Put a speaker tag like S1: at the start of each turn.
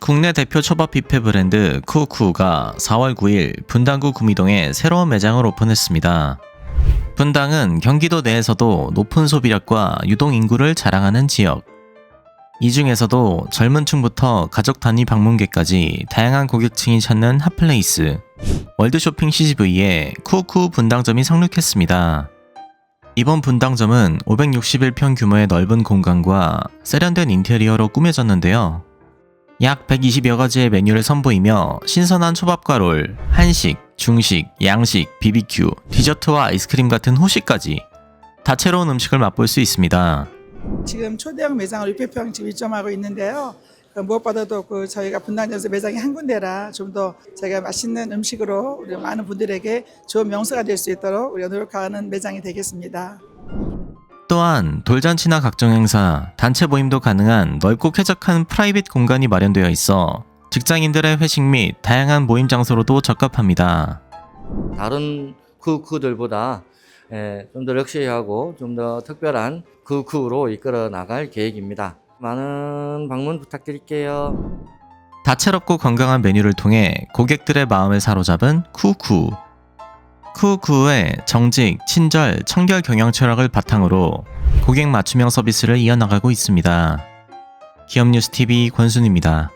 S1: 국내 대표 초밥 뷔페 브랜드 쿠쿠가 4월 9일 분당구 구미동에 새로운 매장을 오픈했습니다. 분당은 경기도 내에서도 높은 소비력과 유동 인구를 자랑하는 지역. 이 중에서도 젊은 층부터 가족 단위 방문객까지 다양한 고객층이 찾는 핫플레이스. 월드쇼핑 CGV에 쿠쿠 분당점이 상륙했습니다. 이번 분당점은 561평 규모의 넓은 공간과 세련된 인테리어로 꾸며졌는데요. 약 120여 가지의 메뉴를 선보이며 신선한 초밥과 롤, 한식, 중식, 양식, BBQ, 디저트와 아이스크림 같은 호식까지 다채로운 음식을 맛볼 수 있습니다.
S2: 지금 초대형 매장을 600평 지금 입점하고 있는데요. 그 무엇보다도 그 저희가 분당점에서 매장이 한 군데라 좀 더 저희가 맛있는 음식으로 우리 많은 분들에게 좋은 명소가 될 수 있도록 우리가 노력하는 매장이 되겠습니다.
S1: 또한 돌잔치나 각종 행사, 단체 모임도 가능한 넓고 쾌적한 프라이빗 공간이 마련되어 있어 직장인들의 회식 및 다양한 모임 장소로도 적합합니다.
S3: 다른 쿠쿠들보다 좀 더 럭셔리하고 좀 더 특별한 쿠쿠로 이끌어 나갈 계획입니다. 많은 방문 부탁드릴게요.
S1: 다채롭고 건강한 메뉴를 통해 고객들의 마음을 사로잡은 쿠쿠. 쿠쿠의 정직, 친절, 청결 경영 철학을 바탕으로 고객 맞춤형 서비스를 이어나가고 있습니다. 기업뉴스 TV 권순입니다.